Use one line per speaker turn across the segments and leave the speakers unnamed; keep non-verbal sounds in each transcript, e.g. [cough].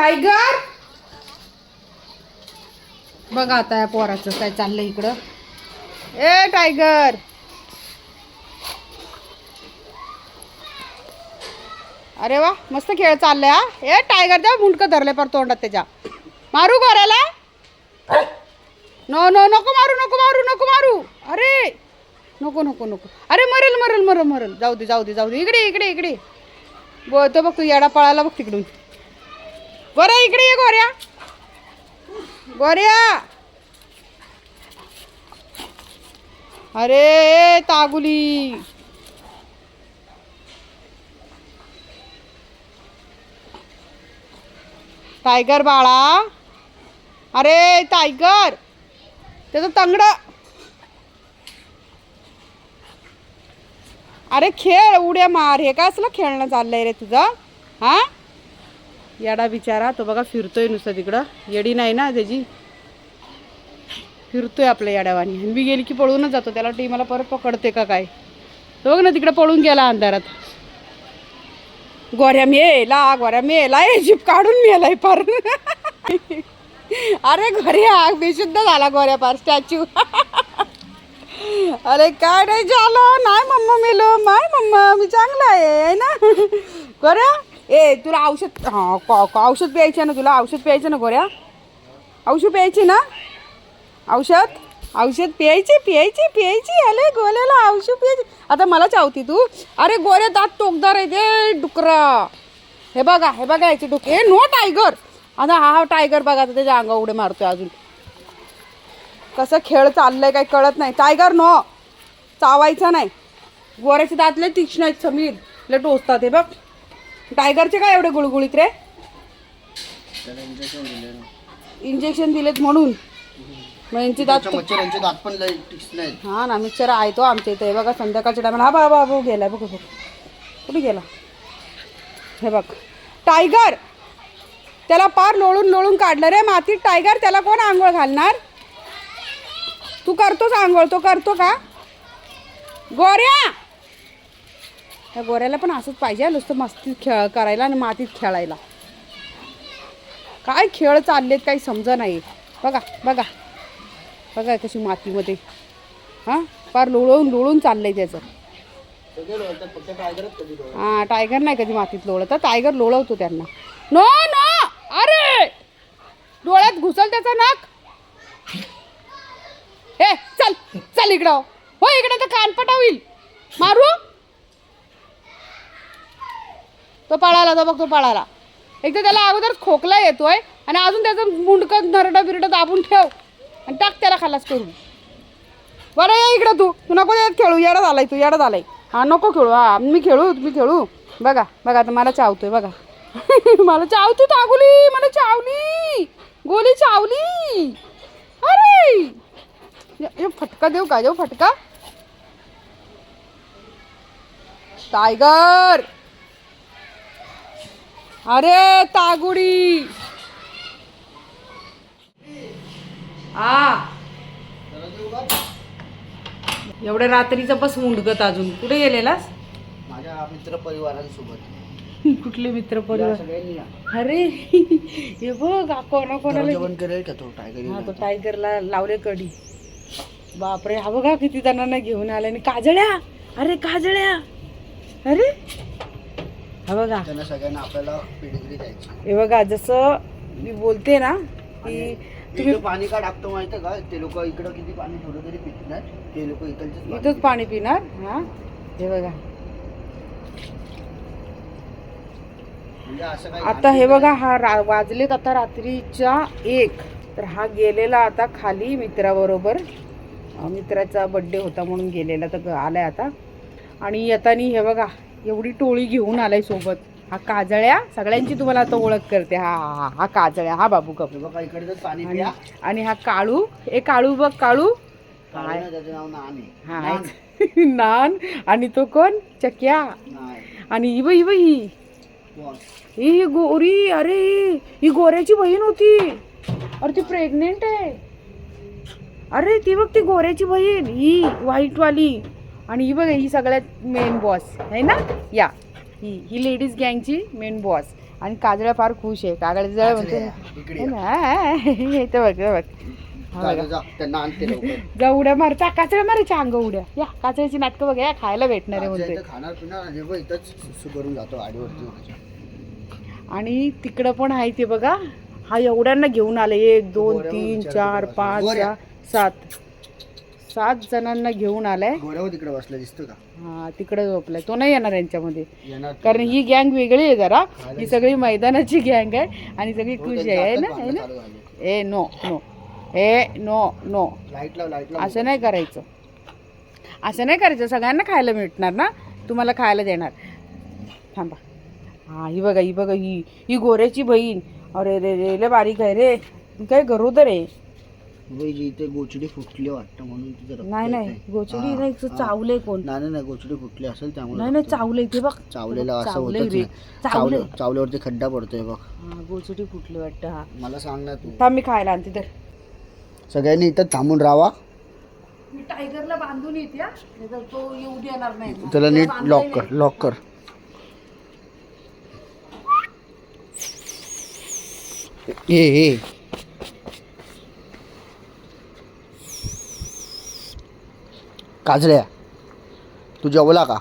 Tiger? बघा आता या पोराचं काय चाललंय इकडं. ए टायगर! अरे वा मस्त खेळ चाललाय हा. ए टायगर द्या मुंडकं धरले पर तोंडात त्याच्या. मारू गोऱ्याला? नो नो नको मारू नको मारू नको मारू. अरे! नको नको नको. अरे मरेल मरेल मरेल मरेल. जाऊ दे जाऊ दे जाऊ दे. इकडे इकडे इकडे. गो तो बघ तू येडा पळाला बघ तिकडून. गोऱ्या इकडे ये गोऱ्या. गोऱ्या. अरे तागुली. टायगर बाळा. अरे टायगर. त्याचं तंगड. अरे खेळ उड्या मार. हे काय असलं खेळणं चाललंय रे तुझं? हा? येडा बिचारा तो बघा फिरतोय नुसतं तिकडं. येडी नाही ना त्याची. फिरतोय आपल्या याड्यावानी. आणि मी गेली की पळूनच जातो. त्याला टी मला परत पकडते का काय? तो बघ ना तिकडं पळून गेला अंधारात. गोऱ्या मेला गोऱ्या मेला हे जीप काढून मेलाय पार. [laughs] अरे गोऱ्या बेशुद्ध झाला गोऱ्या पार स्टॅच्यू. [laughs] अरे काय नाही झालं? नाही मम्मा मेलो माय मम्मा. मी चांगला आहे ना? [laughs] गोऱ्या? ए तुला औषध हां औषध प्यायचं ना तुला? औषध प्यायचं ना गोऱ्या औषध प्यायची ना? औषध? औषध प्यायची प्यायची प्यायची अरे गोल्याला औषध प्यायची. आता मला चावती तू. अरे गोऱ्या दात टोकदार आहे ते डुकरा. हे बघा हे बघा याचे डुके हे नो टायगर. आता हा हा टायगर बघा आता त्याच्या अंगा उडे मारतोय अजून. कसं खेळ चाललंय काही कळत नाही. Tiger no. चावायचा नाही. गोऱ्याचे दात लय तीक्ष्ण आहेत समीर. लय टोचतात हे बघ. टायगरचे काय एवढे गुळगुळीत रे? इंजेक्शन दिलेत म्हणून? मग यांची दात
मच्छरांचे दात पण लय आहेत.
हा ना मिक्सर आहे तो आमच्या इथे. हे बघा संध्याकाळच्या टायमाला हा बाबा बाबू गेला बघ बघ. कुठे गेला? हे बघ. टायगर त्याला पार लोळून लोळून काढलं रे मातीत. टायगर त्याला कोण आंघोळ घालणार? तू करतोस आंघोळ? तो करतो का? गोऱ्या! त्या गोऱ्याला पण असंच पाहिजे नुसतं मस्तीत खेळ करायला आणि मातीत खेळायला. काय खेळ चाललेत काही समज नाही. बघा बघा. बघा कशी मातीमध्ये. हां? फार लोळवून लोळून चाललंय त्याचं. हां टायगर नाही कधी मातीत लोळत. टायगर लोळवतो त्यांना. No no! अरे! डोळ्यात घुसल त्याचा नाक. हे चल चल इकडं. हो इकडे तर कानपटा होईल. मारू. तो पळाला तो बघ तो पळाला एक तर त्याला अगोदर खोकला येतोय आणि अजून त्याचं मुंडकं धरडं बिरडं दाबून ठेव आणि टाक त्याला खालास करून. बरं ये इकडं तू. तू नको येत खेळू. येडा झालाय तू येडा झालाय. हा नको खेळू. हा मी खेळू मी खेळू. बघा बघा आता मला चावतोय बघा. [laughs] मला चावतो तागुली मला चावली. गोली चावली. अरे! ये- फटका देऊ का? देऊ फटका. टायगर! अरे तागुडी. आ. एवढ्या रात्रीचं बस मुंडगत अजून. कुठे गेलेलास?
माझ्या मित्र परिवारांसोबत
कुठले मित्र परिवार. अरे हे बघ कोणा कोणाला
जेवण करेल का तो? टायगर
हा तो टायगरला लावले कडी. बापरे हा बघा किती जणांना घेऊन आले. आणि काजळ्या? अरे काजळ्या. अरे हा बघा.
त्यांना सगळ्यांना आपल्याला पेडिग्री द्यायची.
हे बघा जसं मी बोलते ना की
तुम्ही पाणी का टाकतो माहिती का? ते लोक इकडं किती पाणी थोडं तरी पित नाही ते लोक इकडचे
इथंच पाणी पिणार हा? हे बघा.
म्हणजे
आता हे बघा हा रा वाजलेत आता रात्रीच्या एक. तर हा गेलेला आता खाली मित्राबरोबर. मित्राचा बड्डे होता म्हणून गेलेला तर आलाय आता. आणि येतानी हे बघा एवढी टोळी घेऊन आलाय सोबत. हा काजळ्या सगळ्यांची तुम्हाला आता ओळख करते. हा हा हा काजळ्या. हा बाबू कप
हे बघा इकडचं पाणी
आणि
पिया.
आणि हा काळू. ए काळू बघ काळू.
काळू ना, त्याचं नाव नान आहे.
हा
नान. [laughs]
नान. आणि तो कोण? चक्या.
नाही
आणि ही बाई ही ही.
बॉस.
ही ही गोरी. अरे ही गोऱ्याची बहीण होती. अरे ती प्रेग्नेंट आहे. अरे ती बघ ती गोऱ्याची बहीण. ही व्हाईट वाली. आणि ही बघ ही सगळ्यात मेन बॉस आहे ना? या. ही ही लेडीज गँगची मेन बॉस आणि काजळ्या फार खुश आहे. कागळ जळ म्हणते हे ना, हे तर बघ बघ.
जा,
उड्या मारता काचळ्या मारायच्या अंग उड्या. या काचळ्याची नाटकं बघा या खायला भेटणार आहे म्हणते.
आणि
तिकडं पण आहे ते बघा. हा एवढ्यांना घेऊन आले एक दोन तीन चार पाच. सहा सात. सात जणांना घेऊन आलाय.
तिकडे बसला दिसतो का?
हा तिकडे झोपलाय. तो नाही येणार यांच्यामध्ये.
येणार
कारण ही गँग वेगळी आहे जरा. ही सगळी मैदानाची गँग आहे आणि सगळी
हो,
खुश आहे ना है
भांडणं
ना. ए नो नो ए नो नो
लाइट लाव लाइट लाव.
असं नाही करायचं. असं नाही करायचं. सगळ्यांना खायला भेटणार ना? तुम्हाला खायला देणार. थांबा. हा ही बघा ही बघा ही ही गोऱ्याची बहीण. अरे रे रे लय बारीक आहे रे. काय गरोदर आहे.
बाई, जी इथे गोचडी फुटली वाटतं म्हणून रक्त
नाही नाही.
येतंय.
गोचडी
हा,
नाही
हा.
चावले कोण?
नाही नाही, नाही गोचडी फुटली असेल त्यामुळे
नाही नाही
रक्त-
चावले ते बघ.
चावलेलं असं
चावलंय
होतच
रे.
नाही.
चावले
चावलं चावल्यावरती खड्डा पडतोय बघ.
हा गोचडी फुटली वाटतं हा.
मला सांग ना तू.
थांब मी खायला आणते तर
सगळ्यांनी इथं थांबून राहावा.
मी टायगरला बांधून येते हा. नाहीतर तो येऊ देणार नाही.
त्याला नीट लॉक कर लॉक कर. ए ए. काजळ्या तू जेवला का?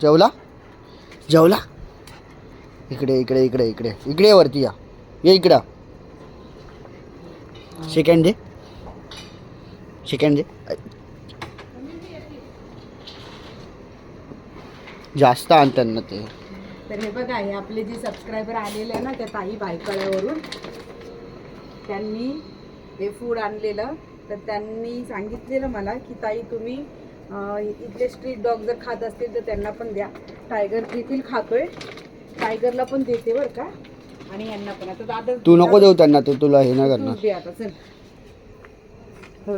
जेवला? जेवला? इकडे इकडे इकडे इकडे इकडे वरती या. ये इकडं. सेकंड दे. सेकंड दे. जास्त आणताना ते
तर हे बघा हे आपले जे सबस्क्रायबर आलेले आहे ना त्या ताई बायकळ्यावरून त्यांनी हे फूड आणलेलं. तर त्यांनी सांगितलेलं मला की ताई तुम्ही इथले स्ट्रीट डॉग जर खात असतील तर त्यांना पण द्या. टायगर देखील खातोय. टायगरला पण देते बरं का. आणि यांना पण. आता दादा
तू नको देऊ त्यांना ते तुला हे नाही करणार.
दे आता चल.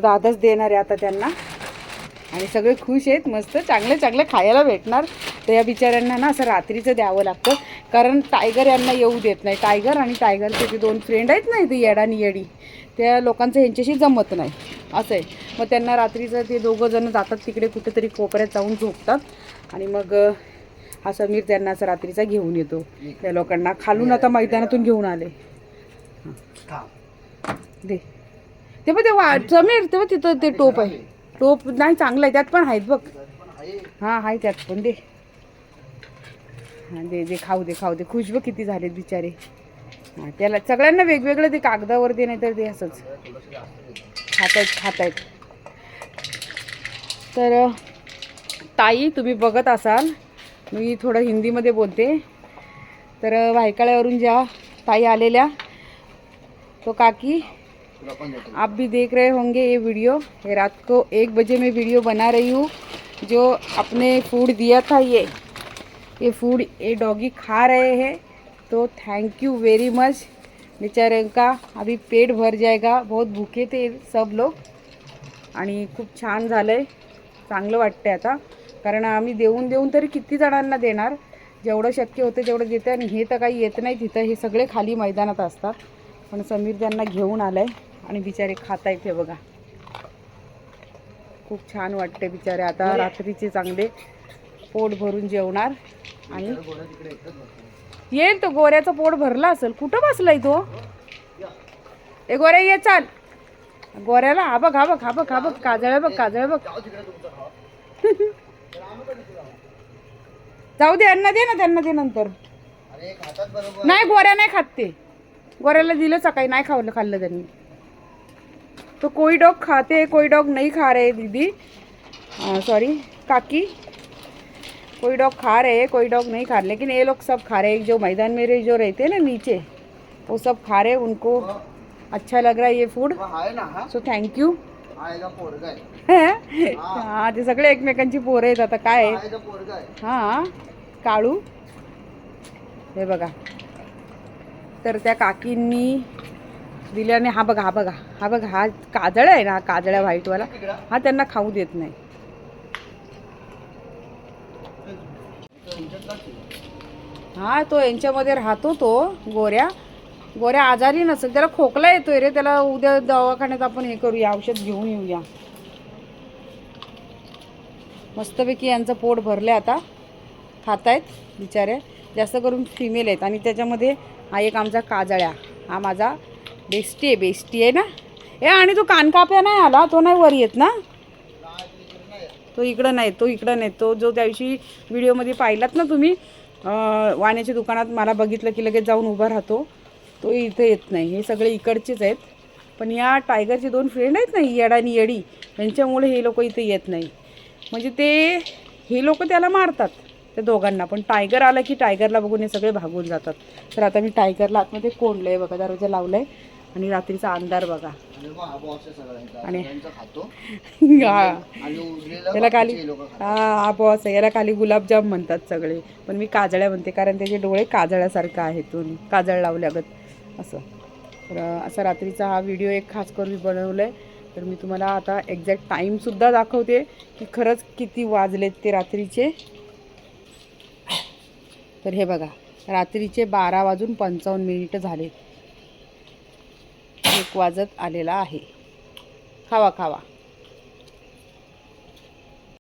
दादाच देणार आहे आता त्यांना. आणि सगळे खुश आहेत मस्त चांगले चांगले खायला भेटणार. तर या बिचाऱ्यांना ना असं रात्रीचं द्यावं लागतं. कारण टायगर यांना येऊ देत नाही. टायगर आणि टायगरचे ते दोन फ्रेंड आहेत ना इथे येडा आणि येडी. त्या लोकांचं ह्यांच्याशी जमत नाही. असं आहे. मग त्यांना रात्रीचं ते दोघं जण जातात तिकडे कुठेतरी कोपऱ्यात जाऊन झोपतात. आणि मग हा समीर त्यांना असं रात्रीचा घेऊन येतो. त्या लोकांना खालून आता मैदानातून घेऊन आले. दे. ते बघ ते वा समीर ते बघ तिथं ते टोप आहे. टोप नाही चांगलं आहे. त्यात पण आहेत बघ. हां आहे त्यात पण. दे. हां दे दे खाऊ दे खाऊ दे. खुशब किती झालेत बिचारे. हां त्याला सगळ्यांना वेगवेगळं ते कागदावर दे नाही तर ते असंच. खात आहेत खात आहेत तर ताई तुम्ही बघत असाल मी थोडं हिंदीमध्ये बोलते. तर अ, ज्या ताई आलेल्या तो काकी आप भी देख रहे होंगे ये वीडियो ये रात को एक बजे मैं वीडियो बना रही हूँ जो आपने फूड दिया था ये. ये फूड ये डॉगी खा रहे हैं तो थैंक यू वेरी मच बेचारे का अभी पेट भर जाएगा बहुत भूखे थे सब लोग आणि खूप छान झालं आहे चांगलं वाटतंय आता कारण आम्ही देऊन देऊन तरी किती जणांना देणार जेवढं शक्य होतं तेवढं देते आणि हे तर काही येत नाही तिथं हे सगळे खाली मैदानात असतात पण समीर त्यांना घेऊन आलाय आणि बिचारे खाता हे बघा. खूप छान वाटते बिचारे आता रात्रीचे चांगले पोट भरून जेवणार आणि येईल तो गोऱ्याचं पोट भरला असेल. कुठं बसलाय तो? ए गोऱ्या ये चाल. गोऱ्याला हा बघ हा बघ हा बघ हा बघ काजळ बघ काजळ बघ. जाऊ दे अन्न दे ना त्यांना दे नंतर. नाही गोऱ्या नाही खात ते. गोऱ्याला दिलं सकाळी नाही खावलं खाल्लं त्यांनी. तो कोई डॉग खाते कोई डॉग नाही खा रे दीदी. सॉरी काकी. कोई डॉग खा रहे हैं कोई डॉग नहीं खा रहे लेकिन ये लोग सब खा रहे हैं। जो मैदान में जो रहते हैं ना नीचे वो सब खा रहे उनको अच्छा लग रहा है ये फूड सो थँक्यू
हा।
हा ते सगळे एकमेकांची पोरं आहेत आता काय
हा
हां काळू। हे बघा। तर त्या काकींनी दिल्याने हा बघा हा बघा हा बघा हा काजळ आहे ना हा काजळ्या व्हाईटवाला हा त्यांना खाऊ देत नाही. हा तो यांच्यामध्ये राहतो तो गोऱ्या. गोऱ्या आजारी नसेल त्याला खोकला येतोय रे त्याला उद्या दवाखान्यात आपण हे करूया औषध घेऊन येऊया. मस्तपैकी यांचं पोट भरले आता. खातायत बिचारे. जास्त करून फिमेल आहेत. आणि त्याच्यामध्ये हा एक आमचा काजळ्या. हा माझा बेस्टी आहे बेस्टी आहे ना? ए आणि तो कानकाप्या नाही आला? तो नाही वर येत ना? तो इकडं नाही तो इकडं नाही. तो जो त्या दिवशी व्हिडिओमध्ये पाहिलात ना तुम्ही वाण्याच्या दुकानात मला बघितलं की लगेच जाऊन उभा राहतो. तो इथं येत नाही. हे सगळे इकडचेच आहेत. पण या टायगरचे दोन फ्रेंड आहेत ना येडा आणि येडी यांच्यामुळे हे लोक इथे येत नाही. म्हणजे ते हे लोक त्याला मारतात त्या दोघांना. पण टायगर आला की टायगरला बघून हे सगळे भागून जातात. तर आता मी टायगरला आतमध्ये कोंडलं आहे बघा दरवाजा लावलं आहे आणि रात्रीचा अंधार बघा.
आणि [laughs]
याला खाली
हे
आहे. याला खाली गुलाबजाम म्हणतात सगळे. पण मी काजळ्या म्हणते कारण त्याचे डोळे काजळ्यासारखं आहेत काजळ लावल्यागत. असं. तर असा रात्रीचा हा व्हिडिओ एक खास करून मी बनवला आहे तर मी तुम्हाला आता एक्झॅक्ट टाईमसुद्धा दाखवते की खरंच किती वाजलेत ते रात्रीचे. तर हे बघा. रात्रीचे बारा वाजून पंचावन्न मिनिटं झाले वाजत आलेला आहे. खावा खावा.